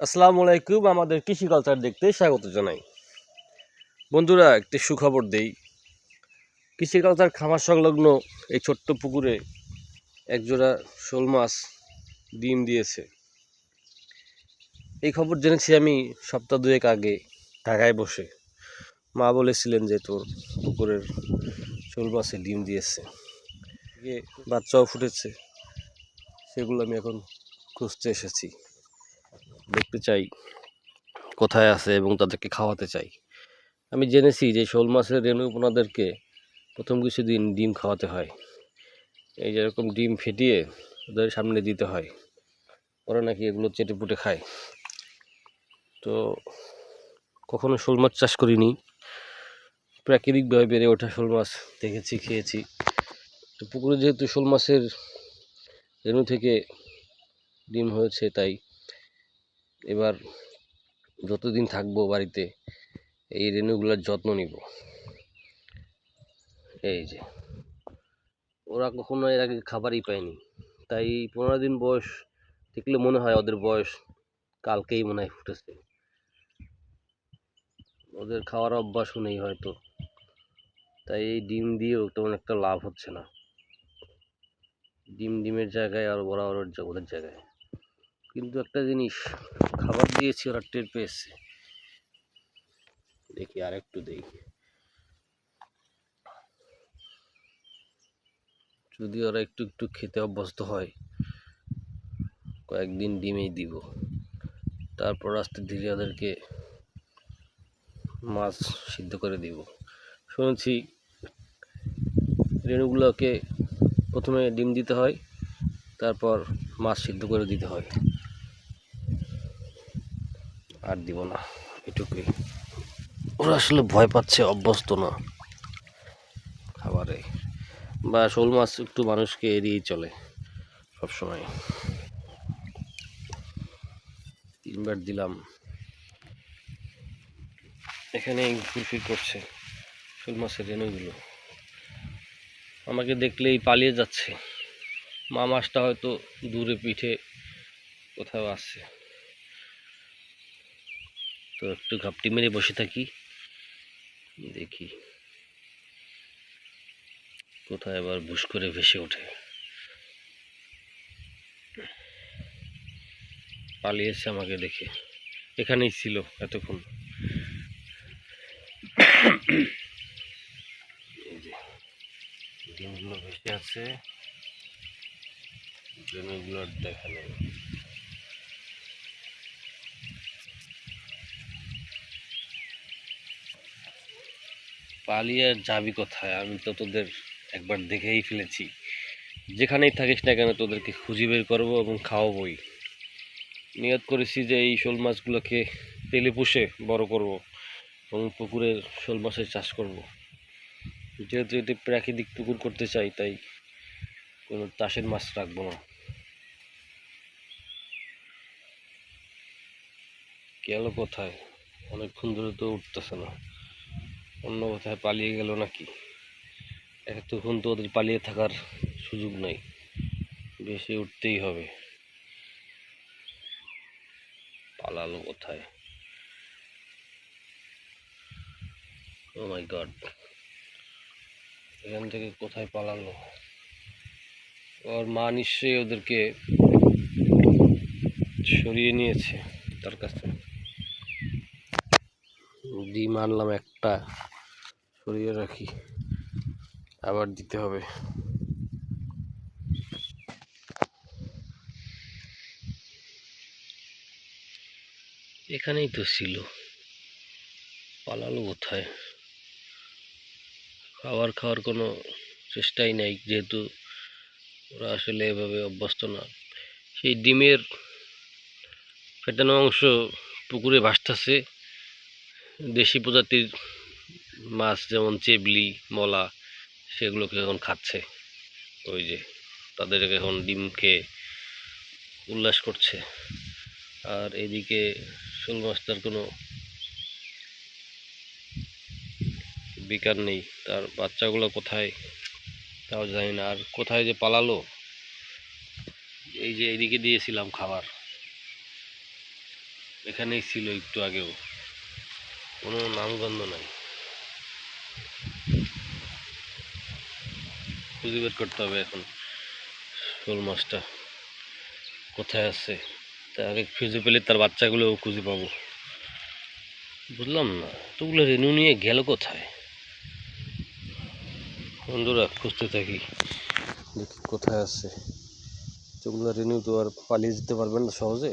আসসালামু আলাইকুম, আমাদের কৃষি কালচার দেখতে স্বাগত জানাই। বন্ধুরা, একটি সুখবর দেই। কৃষি কালচার খামার সংলগ্ন এই ছোট্ট পুকুরে একজোড়া শোল মাছ ডিম দিয়েছে। এই খবর জেনেছি আমি সপ্তাহ দুয়েক আগে ঢাকায় বসে। মা বলেছিলেন যে, তোর পুকুরের শোল মাছে ডিম দিয়েছে। বাচ্চাও ফুটেছে। সেগুলো আমি এখন খুঁজতে এসেছি। দেখতে চাই কোথায় আছে এবং তাদেরকে খাওয়াতে চাই। আমি জেনেছি যে শোল মাছের রেণুপনাদেরকে প্রথম কিছুদিন ডিম খাওয়াতে হয়। এই যেরকম ডিম ফেটিয়ে ওদের সামনে দিতে হয়। ওরা নাকি এগুলো চেটে পুটে খায়। তো কখনো শোল মাছ চাষ করিনি। প্রাকৃতিকভাবে বেড়ে ওঠা শোল মাছ দেখেছি, খেয়েছি। তো পুকুরে যেহেতু শোল মাছের রেণু থেকে ডিম হয়েছে, তাই এবার যতদিন থাকব বাড়িতে, এই রেণুগুলোর যত্ন নিব। এই যে, ওরা কখনো এর আগে খাবারই পায়নি। তাই পনেরো দিন বয়স দেখলে মনে হয় ওদের বয়স কালকেই মনে হয় ফুটেছে। ওদের খাওয়ার অভ্যাসও নেই হয়তো। তাই এই ডিম দিয়েও তেমন একটা লাভ হচ্ছে না। ডিম ডিমের জায়গায় আর ওর ওদের জায়গায়। কিন্তু একটা জিনিস, খাবার দিয়েছি ওরা টের পেয়েছে। দেখি আর একটু দেই যদি ওরা একটু একটু খেতে অভ্যস্ত হয়, কয়েকদিন ডিমেই দিব। তারপর আস্তে ধীরে ওদেরকে মাছ সিদ্ধ করে দিব। শুনেছি রেণুগুলোকে প্রথমে ডিম দিতে হয়, তারপর মাছ সিদ্ধ করে দিতে হয়। আর দিব না, এটুকুই। ওরা আসলে ভয় পাচ্ছে, অভ্যস্ত না খাবারে। বা শোল মাছ একটু মানুষকে এড়িয়েই চলে সবসময়। তিনবার দিলাম। এখানে ফুরফির করছে শোল মাছের রেণুগুলো। আমাকে দেখলেই পালিয়ে যাচ্ছে। মা মাছটা হয়তো দূরে পিঠে কোথাও আছে। তো একটু ঘাপটি মেরে বসে থাকি। দেখি কোথায় আবার ভুস করে ভেসে ওঠে। পালিয়েছে আমাকে দেখে। এখানেই ছিল এতক্ষণ। ডিমগুলো ভেসে আছে। ডিমগুলো দেখা পালিয়ে যাবি কোথায়? আমি তো তোদের একবার দেখেই ফেলেছি। যেখানেই থাকিস না কেন তোদেরকে খুঁজে বের করব এবং খাওয়াবোই। নিয়ত করেছি যে এই শোল মাছগুলোকে তেলে পুষে বড় করব এবং পুকুরের শোল মাছের চাষ করব। যেহেতু এটি প্রাকৃতিক পুকুর করতে চাই, তাই কোনো চাষের মাছ রাখব না। গেল কোথায়? অনেকক্ষণ ধরে তো উঠতেছে না। অন্য কোথায় পালিয়ে গেল নাকি? এতক্ষণ তো ওদের পালিয়ে থাকার সুযোগ নাই। বেশি উঠতেই হবে। পালালো কোথায়? ও মাই গড এখান থেকে কোথায় পালালো? ওর মা নিশ্চয়ই ওদেরকে সরিয়ে নিয়েছে তার কাছে। ডিম আনলাম একটা। সরিয়ে রাখি। আবার দিতে হবে। এখানেই তো ছিল। পালালো কোথায়? খাবার খাওয়ার কোনো চেষ্টাই নাই, যেহেতু ওরা আসলে এভাবে অভ্যস্ত না। সেই ডিমের ফেটানো অংশ পুকুরে ভাসতেছে। দেশি প্রজাতির মাছ যেমন চেবলি, মলা, সেগুলোকে এখন খাচ্ছে। ওই যে তাদের এখন ডিম খেয়ে উল্লাস করছে। আর এদিকে শোল মাছটার কোনো বিকার নেই। তার বাচ্চাগুলো কোথায় তাও জানি না। আর কোথায় যে পালালো, এই যে এদিকে দিয়েছিলাম খাবার। এখানেই ছিল একটু আগেও। কোনো নামগন্ধ নাই। খুঁজে বের করতে হবে এখন শোল মাছটা কোথায় আছে? তা আগে খুঁজে পেলে তার বাচ্চাগুলোও খুঁজে পাবো। বুঝলাম না তোগুলো রেনু নিয়ে গেল কোথায়? বন্ধুরা, খুঁজতে থাকি, দেখি কোথায় আছে। তোগুলো রেনু তো আর পালিয়ে যেতে পারবেন না সহজে।